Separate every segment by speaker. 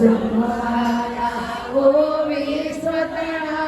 Speaker 1: ब्रह्मया
Speaker 2: ओ विश्वतया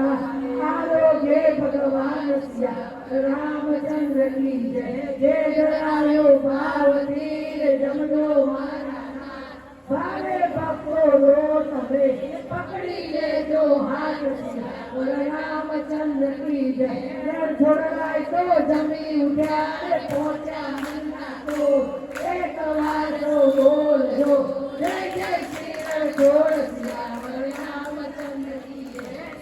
Speaker 1: रा आरोग्य
Speaker 2: भगवान रामचंद्र की
Speaker 1: जय जय जरायो
Speaker 2: पार्वती जमलो मारा
Speaker 1: ભારે બાપો લોટ હવે
Speaker 2: પકડી લેજો રામચંદ્ર કી જય
Speaker 1: થોડા
Speaker 2: તો જમી ઉઠ્યા પહોંચ્યા